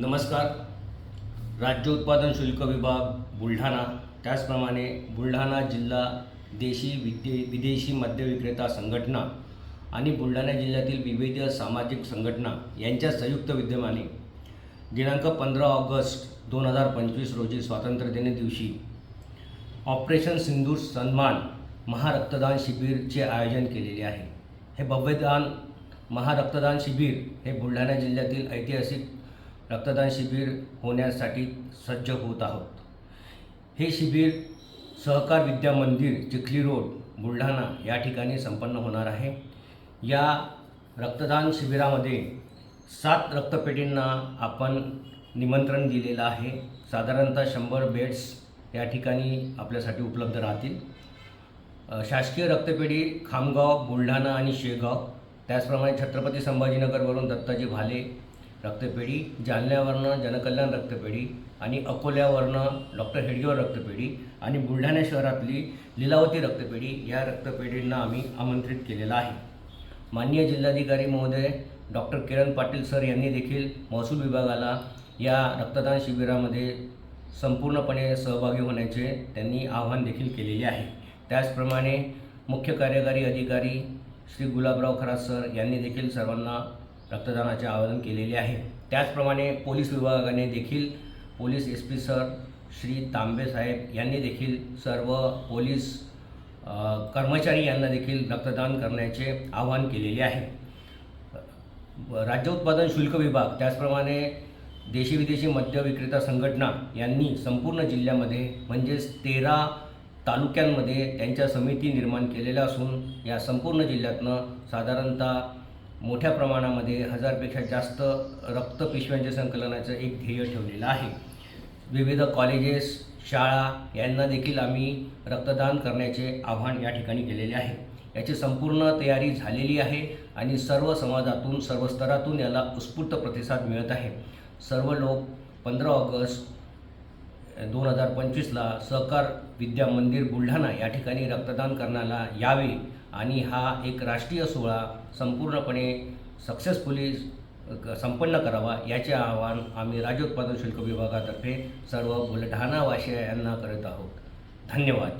नमस्कार. राज्य उत्पादन शुल्क विभाग बुलढाणा. त्याचप्रमाणे बुलढाणा जिल्हा देशी विदे विदेशी मद्य विक्रेता संघटना आणि बुलढाणा जिल्ह्यातील विविध सामाजिक संघटना यांच्या संयुक्त विद्यमाने दिनांक पंधरा ऑगस्ट दोन हजार पंचवीस रोजी स्वातंत्र्यदिनी दिवशी ऑपरेशन सिंधूर सन्मान महारक्तदान शिबिरचे आयोजन केलेले आहे. हे भव्यदान महारक्तदान शिबिर हे बुलढाणा जिल्ह्यातील ऐतिहासिक रक्तदान शिबिर होण्यासाठी सज्ज होत आहोत. हे शिबिर सहकार विद्या मंदिर चिखली रोड बुलढाणा या ठिकाणी संपन्न होणार आहे. या रक्तदान शिबिरामध्ये सात रक्तपेढींना आपण निमंत्रण दिलेलं आहे. साधारणतः शंभर बेड्स या ठिकाणी आपल्यासाठी उपलब्ध राहतील. शासकीय रक्तपेढी खामगाव बुलढाणा आणि शेगाव त्याचप्रमाणे छत्रपती संभाजीनगरवरून दत्ताजी भाले रक्तपेढी जालन्यावरनं जनकल्याण रक्तपेढी आणि अकोल्यावरनं डॉक्टर हेडगेवर रक्तपेढी आणि बुलढाणा शहरातली लीलावती रक्तपेढी या रक्तपेढींना आम्ही आमंत्रित केलेलं आहे. माननीय जिल्हाधिकारी महोदय डॉक्टर किरण पाटील सर यांनी देखील महसूल विभागाला या रक्तदान शिबिरामध्ये संपूर्णपणे सहभागी होण्याचे त्यांनी आवाहन देखील केलेले आहे. त्याचप्रमाणे मुख्य कार्यकारी अधिकारी श्री गुलाबराव खरात सर यांनी देखील सर्वांना रक्तदानाचे आवाहन केलेले आहे. त्याचप्रमाणे पोलीस विभागाने देखील police S P sir Shri Tambe साहेब यांनी देखील सर्व पोलीस कर्मचारी यांना देखील रक्तदान करण्याचे आवाहन केलेले आहे. राज्य उत्पादन शुल्क विभाग त्याचप्रमाणे देशी विदेशी मद्य विक्रेता संघटना यांनी संपूर्ण जिल्ह्यामध्ये म्हणजेच तेरा तालुक्यांमध्ये त्यांच्या समिती निर्माण केलेल्या असून या संपूर्ण जिल्ह्यातनं साधारणतः मोठ्या प्रमाणामध्ये हजारपेक्षा जास्त रक्तपिशव्यांच्या संकलनाचं एक ध्येय ठेवलेलं आहे. विविध कॉलेजेस शाळा यांना देखील आम्ही रक्तदान करण्याचे आव्हान या ठिकाणी केलेले आहे. याची संपूर्ण तयारी झालेली आहे आणि सर्व समाजातून सर्व स्तरातून याला उत्स्फूर्त प्रतिसाद मिळत आहे. सर्व लोक पंधरा ऑगस्ट दोन हजार पंचवीसला सहकार विद्या मंदिर बुलढाणा या ठिकाणी रक्तदान करण्याला यावे आणि हा एक राष्ट्रीय सोहळा संपूर्णपणे सक्सेसफुली संपन्न करावा याचे आवाहन आम्ही राज्य उत्पादन शुल्क विभागातर्फे सर्व बुलढाणा यांना करत आहोत. धन्यवाद.